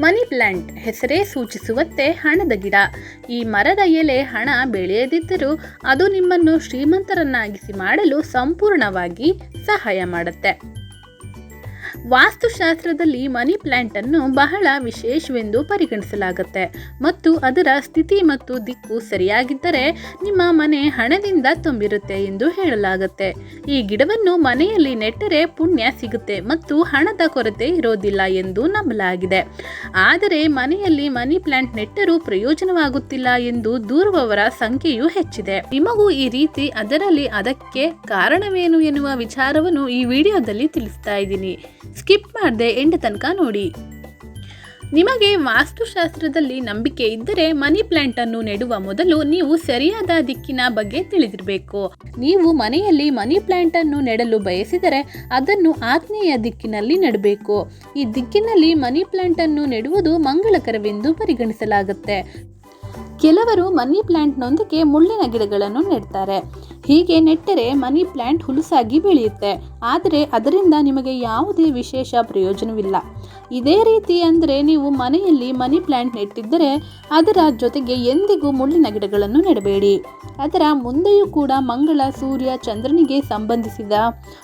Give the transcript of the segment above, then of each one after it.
Money plant ಹೆಸರೇ ಸೂಚಿಸುವಂತೆ ಹಣದ ಗಿಡ. ಈ ಮರದ ಎಲೆ ಹಣ ಬೆಳೆಯದಿದ್ದರೂ ಅದು ನಿಮ್ಮನ್ನು ಶ್ರೀಮಂತರನ್ನಾಗಿಸಿ ಮಾಡಲು ಸಂಪೂರ್ಣವಾಗಿ ಸಹಾಯ ಮಾಡುತ್ತೆ. ವಾಸ್ತುಶಾಸ್ತ್ರದಲ್ಲಿ ಮನಿ ಪ್ಲಾಂಟ್ ಅನ್ನು ಬಹಳ ವಿಶೇಷವೆಂದು ಪರಿಗಣಿಸಲಾಗುತ್ತೆ. ಮತ್ತು ಅದರ ಸ್ಥಿತಿ ಮತ್ತು ದಿಕ್ಕು ಸರಿಯಾಗಿದ್ದರೆ ನಿಮ್ಮ ಮನೆ ಹಣದಿಂದ ತುಂಬಿರುತ್ತೆ ಎಂದು ಹೇಳಲಾಗುತ್ತೆ. ಈ ಗಿಡವನ್ನು ಮನೆಯಲ್ಲಿ ನೆಟ್ಟರೆ ಪುಣ್ಯ ಸಿಗುತ್ತೆ ಮತ್ತು ಹಣದ ಕೊರತೆ ಇರೋದಿಲ್ಲ ಎಂದು ನಂಬಲಾಗಿದೆ. ಆದರೆ ಮನೆಯಲ್ಲಿ ಮನಿ ಪ್ಲಾಂಟ್ ನೆಟ್ಟರೂ ಪ್ರಯೋಜನವಾಗುತ್ತಿಲ್ಲ ಎಂದು ದೂರುವವರ ಸಂಖ್ಯೆಯೂ ಹೆಚ್ಚಿದೆ. ನಿಮಗೂ ಈ ರೀತಿ ಅದರಲ್ಲಿ ಅದಕ್ಕೆ ಕಾರಣವೇನು ಎನ್ನುವ ವಿಚಾರವನ್ನು ಈ ವಿಡಿಯೋದಲ್ಲಿ ತಿಳಿಸ್ತಾ ಇದ್ದೀನಿ. ಸ್ಕಿಪ್ ಮಾಡದೆ ಎಂಡ್ ತನಕ ನೋಡಿ. ನಿಮಗೆ ವಾಸ್ತುಶಾಸ್ತ್ರದಲ್ಲಿ ನಂಬಿಕೆ ಇದ್ದರೆ ಮನಿ ಪ್ಲಾಂಟ್ ಅನ್ನು ನೆಡುವ ಮೊದಲು ನೀವು ಸರಿಯಾದ ದಿಕ್ಕಿನ ಬಗ್ಗೆ ತಿಳಿದಿರಬೇಕು. ನೀವು ಮನೆಯಲ್ಲಿ ಮನಿ ಪ್ಲಾಂಟ್ ಅನ್ನು ನೆಡಲು ಬಯಸಿದರೆ ಅದನ್ನು ಆತ್ಮೀಯ ದಿಕ್ಕಿನಲ್ಲಿ ನೆಡಬೇಕು. ಈ ದಿಕ್ಕಿನಲ್ಲಿ ಮನಿ ಪ್ಲಾಂಟ್ ಅನ್ನು ನೆಡುವುದು ಮಂಗಳಕರವೆಂದು ಪರಿಗಣಿಸಲಾಗುತ್ತೆ. ಕೆಲವರು ಮನಿ ಪ್ಲಾಂಟ್ನೊಂದಿಗೆ ಮುಳ್ಳಿನ ಗಿಡಗಳನ್ನು ನೆಡ್ತಾರೆ. ಹೀಗೆ ನೆಟ್ಟರೆ ಮನಿ ಪ್ಲಾಂಟ್ ಹುಲುಸಾಗಿ ಬೆಳೆಯುತ್ತೆ. ಆದರೆ ಅದರಿಂದ ನಿಮಗೆ ಯಾವುದೇ ವಿಶೇಷ ಪ್ರಯೋಜನವಿಲ್ಲ. ಇದೇ ರೀತಿ ಅಂದರೆ ನೀವು ಮನೆಯಲ್ಲಿ ಮನಿ ಪ್ಲ್ಯಾಂಟ್ ನೆಟ್ಟಿದ್ದರೆ ಅದರ ಜೊತೆಗೆ ಎಂದಿಗೂ ಮುಳ್ಳಿನ ಗಿಡಗಳನ್ನು ನೆಡಬೇಡಿ. ಅದರ ಮುಂದೆಯೂ ಕೂಡ ಮಂಗಳ, ಸೂರ್ಯ, ಚಂದ್ರನಿಗೆ ಸಂಬಂಧಿಸಿದ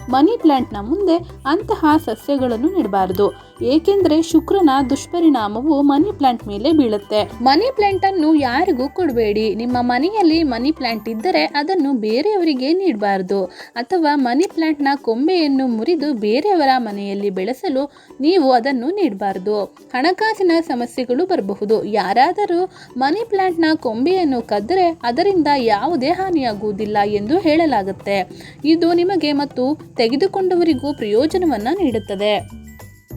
ಮನಿ ಪ್ಲ್ಯಾಂಟ್ನ ಮುಂದೆ ಅಂತಹ ಸಸ್ಯಗಳನ್ನು ನೆಡಬಾರದು. ಏಕೆಂದರೆ ಶುಕ್ರನ ದುಷ್ಪರಿಣಾಮವು ಮನಿ ಪ್ಲ್ಯಾಂಟ್ ಮೇಲೆ ಬೀಳುತ್ತೆ. ಮನಿ ಪ್ಲಾಂಟ್ ಅನ್ನು ಯಾರಿಗೂ ಕೊಡಬೇಡಿ. ನಿಮ್ಮ ಮನೆಯಲ್ಲಿ ಮನಿ ಪ್ಲ್ಯಾಂಟ್ ಇದ್ದರೆ ಅದನ್ನು ಬೇರೆಯವರಿಗೆ ನೀಡಬಾರದು. ಅಥವಾ ಮನಿ ಪ್ಲ್ಯಾಂಟ್ನ ಪ್ಲಾಂಟ್ನ ಕೊಂಬೆಯನ್ನು ಮುರಿದು ಬೇರೆಯವರ ಮನೆಯಲ್ಲಿ ಬೆಳೆಸಲು ನೀವು ಅದನ್ನು ನೀಡಬಾರದು. ಹಣಕಾಸಿನ ಸಮಸ್ಯೆಗಳು ಬರಬಹುದು. ಯಾರಾದರೂ ಮನಿ ಪ್ಲಾಂಟ್ನ ಕೊಂಬೆಯನ್ನು ಕದ್ದರೆ ಅದರಿಂದ ಯಾವುದೇ ಹಾನಿಯಾಗುವುದಿಲ್ಲ ಎಂದು ಹೇಳಲಾಗುತ್ತೆ. ಇದು ನಿಮಗೆ ಮತ್ತು ತೆಗೆದುಕೊಂಡವರಿಗೂ ಪ್ರಯೋಜನವನ್ನು ನೀಡುತ್ತದೆ.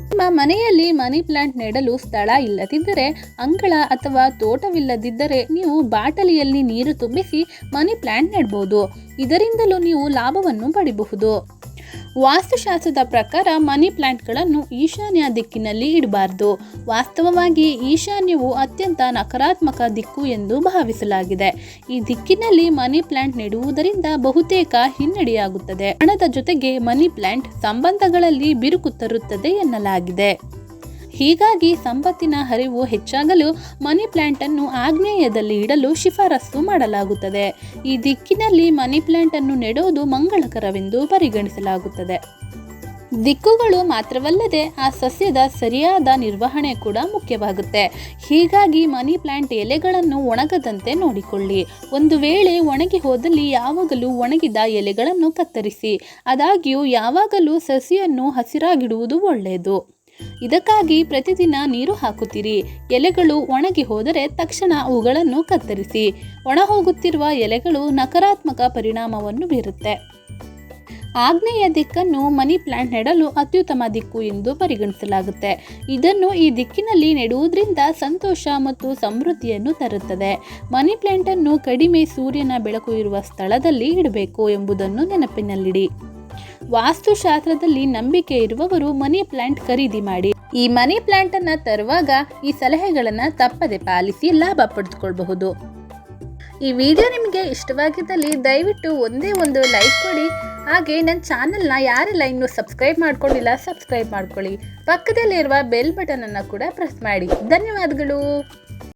ನಿಮ್ಮ ಮನೆಯಲ್ಲಿ ಮನಿ ಪ್ಲಾಂಟ್ ನೆಡಲು ಸ್ಥಳ ಇಲ್ಲದಿದ್ದರೆ, ಅಂಗಳ ಅಥವಾ ತೋಟವಿಲ್ಲದಿದ್ದರೆ ನೀವು ಬಾಟಲಿಯಲ್ಲಿ ನೀರು ತುಂಬಿಸಿ ಮನಿ ಪ್ಲಾಂಟ್ ನೆಡಬಹುದು ಇದರಿಂದಲೂ ನೀವು ಲಾಭವನ್ನು ಪಡಿಬಹುದು. ವಾಸ್ತುಶಾಸ್ತ್ರದ ಪ್ರಕಾರ ಮನಿ ಪ್ಲಾಂಟ್ಗಳನ್ನು ಈಶಾನ್ಯ ದಿಕ್ಕಿನಲ್ಲಿ ಇಡಬಾರ್ದು. ವಾಸ್ತವವಾಗಿ ಈಶಾನ್ಯವು ಅತ್ಯಂತ ನಕಾರಾತ್ಮಕ ದಿಕ್ಕು ಎಂದು ಭಾವಿಸಲಾಗಿದೆ. ಈ ದಿಕ್ಕಿನಲ್ಲಿ ಮನಿ ಪ್ಲಾಂಟ್ ನೆಡುವುದರಿಂದ ಬಹುತೇಕ ಹಿನ್ನಡೆಯಾಗುತ್ತದೆ. ಹಣದ ಜೊತೆಗೆ ಮನಿ ಪ್ಲಾಂಟ್ ಸಂಬಂಧಗಳಲ್ಲಿ ಬಿರುಕು ತರುತ್ತದೆ ಎನ್ನಲಾಗಿದೆ. ಹೀಗಾಗಿ ಸಂಪತ್ತಿನ ಹರಿವು ಹೆಚ್ಚಾಗಲು ಮನಿ ಪ್ಲಾಂಟ್ ಅನ್ನು ಆಗ್ನೇಯದಲ್ಲಿ ಇಡಲು ಶಿಫಾರಸು ಮಾಡಲಾಗುತ್ತದೆ. ಈ ದಿಕ್ಕಿನಲ್ಲಿ ಮನಿ ಪ್ಲಾಂಟ್ ಅನ್ನು ನೆಡುವುದು ಮಂಗಳಕರವೆಂದು ಪರಿಗಣಿಸಲಾಗುತ್ತದೆ. ದಿಕ್ಕುಗಳು ಮಾತ್ರವಲ್ಲದೆ ಆ ಸಸ್ಯದ ಸರಿಯಾದ ನಿರ್ವಹಣೆ ಕೂಡ ಮುಖ್ಯವಾಗುತ್ತೆ. ಹೀಗಾಗಿ ಮನಿ ಪ್ಲಾಂಟ್ ಎಲೆಗಳನ್ನು ಒಣಗದಂತೆ ನೋಡಿಕೊಳ್ಳಿ. ಒಂದು ವೇಳೆ ಒಣಗಿ ಹೋದಲ್ಲಿ ಯಾವಾಗಲೂ ಒಣಗಿದ ಎಲೆಗಳನ್ನು ಕತ್ತರಿಸಿ ಆದಾಗ್ಯೂ ಯಾವಾಗಲೂ ಸಸಿಯನ್ನು ಹಸಿರಾಗಿಡುವುದು ಒಳ್ಳೆಯದು. ಇದಕ್ಕಾಗಿ ಪ್ರತಿದಿನ ನೀರು ಹಾಕುತ್ತೀರಿ. ಎಲೆಗಳು ಒಣಗಿ ಹೋದರೆ ತಕ್ಷಣ ಅವುಗಳನ್ನು ಕತ್ತರಿಸಿ. ಒಣ ಹೋಗುತ್ತಿರುವ ಎಲೆಗಳು ನಕಾರಾತ್ಮಕ ಪರಿಣಾಮವನ್ನು ಬೀರುತ್ತೆ. ಆಗ್ನೇಯ ದಿಕ್ಕನ್ನು ಮನಿ ಪ್ಲಾಂಟ್ ನೆಡಲು ಅತ್ಯುತ್ತಮ ದಿಕ್ಕು ಎಂದು ಪರಿಗಣಿಸಲಾಗುತ್ತೆ. ಇದನ್ನು ಈ ದಿಕ್ಕಿನಲ್ಲಿ ನೆಡುವುದರಿಂದ ಸಂತೋಷ ಮತ್ತು ಸಮೃದ್ಧಿಯನ್ನು ತರುತ್ತದೆ. ಮನಿ ಪ್ಲಾಂಟ್ ಅನ್ನು ಕಡಿಮೆ ಸೂರ್ಯನ ಬೆಳಕು ಇರುವ ಸ್ಥಳದಲ್ಲಿ ಇಡಬೇಕು ಎಂಬುದನ್ನು ನೆನಪಿನಲ್ಲಿಡಿ. ವಾಸ್ತುಶಾಸ್ತ್ರದಲ್ಲಿ ನಂಬಿಕೆ ಇರುವವರು ಮನಿ ಪ್ಲಾಂಟ್ ಖರೀದಿ ಮಾಡಿ. ಈ ಮನಿ ಪ್ಲಾಂಟ್ ಅನ್ನ ತರುವಾಗ ಈ ಸಲಹೆಗಳನ್ನ ತಪ್ಪದೆ ಪಾಲಿಸಿ ಲಾಭ ಪಡೆದುಕೊಳ್ಳಬಹುದು ಈ ವಿಡಿಯೋ ನಿಮಗೆ ಇಷ್ಟವಾಗಿದ್ದಲ್ಲಿ ದಯವಿಟ್ಟು ಒಂದೇ ಒಂದು ಲೈಕ್ ಕೊಡಿ. ಹಾಗೆ ನನ್ನ ಚಾನಲ್ನ ಯಾರೆಲ್ಲ ಇನ್ನೂ ಸಬ್ಸ್ಕ್ರೈಬ್ ಮಾಡ್ಕೊಂಡಿಲ್ಲ ಸಬ್ಸ್ಕ್ರೈಬ್ ಮಾಡ್ಕೊಳ್ಳಿ. ಪಕ್ಕದಲ್ಲಿರುವ ಬೆಲ್ ಬಟನನ್ನು ಕೂಡ ಪ್ರೆಸ್ ಮಾಡಿ. ಧನ್ಯವಾದಗಳು.